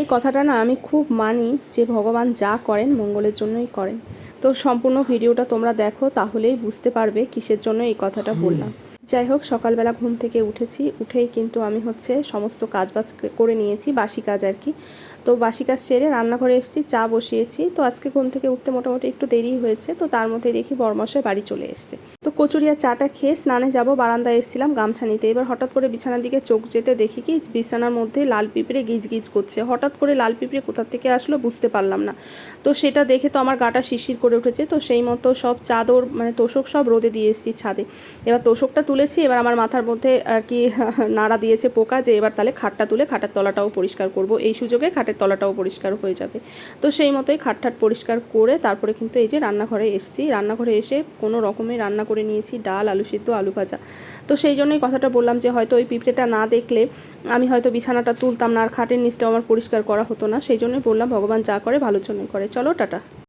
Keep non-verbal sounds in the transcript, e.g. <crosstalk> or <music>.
এই কথাটা না আমি খুব মানি যে ভগবান যা করেন মঙ্গলের জন্যই করেন। তো সম্পূর্ণ ভিডিওটা তোমরা দেখো, তাহলেই বুঝতে পারবে কিসের জন্য এই কথাটা বললাম। যাই হোক, সকালবেলা ঘুম থেকে উঠেছি। উঠেই কিন্তু আমি হচ্ছে সমস্ত কাজ বাজ করে নিয়েছি, বাসি কাজ আর কি। তো বাসি কাজ সেরে রান্নাঘরে এসেছি, চা বসিয়েছি। তো আজকে ঘুম থেকে উঠতে মোটামুটি একটু দেরি হয়েছে, তো তার মধ্যে দেখি বরমশাই বাড়ি চলে এসছে। তো কচুরিয়া চাটা খেয়ে স্নানে যাব, বারান্দায় এসেছিলাম গামছা নিতে। এবার হঠাৎ করে বিছানার দিকে চোখ যেতে দেখি কি, বিছানার মধ্যে লাল পিঁপড়ে গিজ গিজ করছে। হঠাৎ করে লাল পিঁপড়ে কোথা থেকে আসলো বুঝতে পারলাম না। তো সেটা দেখে তো আমার গাটা শিশির করে উঠেছে। তো সেই মতো সব চাদর মানে তোষক সব রোদে দিয়ে এসেছি ছাদে। এবার তোষকটা তুলেছি, এবার আমার মাথার মধ্যে আর কি <laughs> নাড়া দিয়েছে পোকা যে এবার তাহলে খাটটা তুলে খাটের তলাটাও পরিষ্কার করব। এই সুযোগে খাটের তলাটাও পরিষ্কার হয়ে যাবে। তো সেই মতোই খাট ঠাট পরিষ্কার করে তারপরে কিন্তু এই যে রান্নাঘরে এসেছি। রান্নাঘরে এসে কোনো রকমে রান্না করে নিয়েছি, ডাল, আলু সিদ্ধ, আলু ভাজা। তো সেই জন্যই কথাটা বললাম যে হয়তো ওই পিঁপড়েটা না দেখলে আমি হয়তো বিছানাটা তুলতাম না আর খাটের নিচটাও আমার পরিষ্কার করা হতো না। সেই জন্যই বললাম, ভগবান যা করে ভালোর জন্য করে। চলো, টাটা।